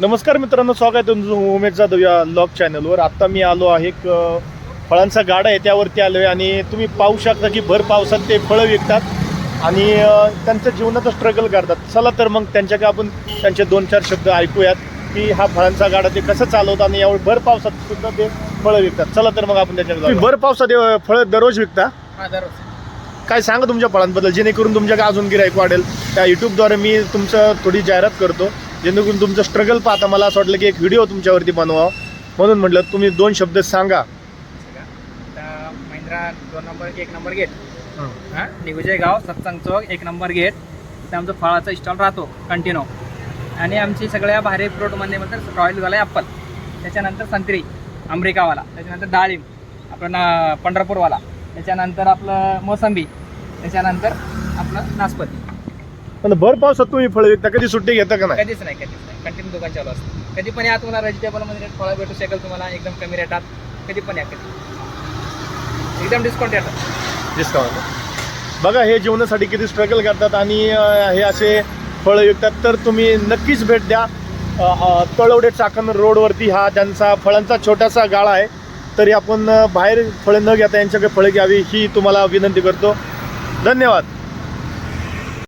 नमस्कार मित्रांनो स्वागत आहे तुमचं उमेश जाधव या लॉग चॅनलवर आत्ता मी आलो आहे एक फळांचा गाडा आहे त्यावरती आलो आहे आणि तुम्ही पाहू शकता की भर पावसात ते फळं विकतात आणि अ, त्यांचं जीवनाचं स्ट्रगल करतात. चला तर मग त्यांच्याकडे आपण त्यांचे दोन चार शब्द ऐकूयात की हा फळांचा गाडा ते कसं चालवतात आणि यावर भर पावसात सुद्धा ते फळं विकतात. चला तर मग आपण त्याच्याकडे जाऊया. भर पावसात फळं दररोज विकता? हा दररोज. काय सांगा तुमच्या फळांबद्दल जेणेकरून तुमच्याकडे अजून गिराईक वाढेल. त्या युट्यूबद्वारे मी तुमचं थोडी जाहिरात करतो. जेणेकरून तुमचं स्ट्रगल पाहता मला असं वाटलं की एक व्हिडिओ तुमच्यावरती बनवावा. म्हणून म्हटलं तुम्ही दोन शब्द सांगा. आता महिंद्रा दोन नंबर एक नंबर गेट हा. निगुजे गाव सत्संग चौक एक नंबर गेट तिथे आमचं फळाचा स्टॉल राहतो कंटिन्यू आणि आमची सगळ्या भारी फ्रूटमध्ये म्हणतात रॉयल आहे ॲप्पल त्याच्यानंतर संत्री अमेरिकावाला. त्याच्यानंतर डाळिंब आपलं ना पंढरपूरवाला. त्याच्यानंतर आपलं मोसंबी. त्याच्यानंतर आपलं नासपती. पण भर पावसात तुम्ही फळं विकता कधी सुट्टी घेता का नाही? कधीच नाही कधीच नाही. कंटिन्यू दुकान चालू असतं. कधी पण या तुम्हाला व्हेजिटेबलमध्ये रेट फळं भेटू शकेल तुम्हाला एकदम कमी रेटात कधी पण या कधी. एकदम डिस्काउंट येतात. डिस्काउंट बघा हे जीवनासाठी किती स्ट्रगल करतात आणि अं, हे असे फळं विकतात तर तुम्ही नक्कीच भेट द्या. अं, तळवडे चाकण रोडवरती हा त्यांचा फळांचा छोटासा गाळा आहे. तरी आपण अं, बाहेर फळे न घेता यांच्याकडे फळे घ्यावी ही तुम्हाला विनंती करतो. धन्यवाद.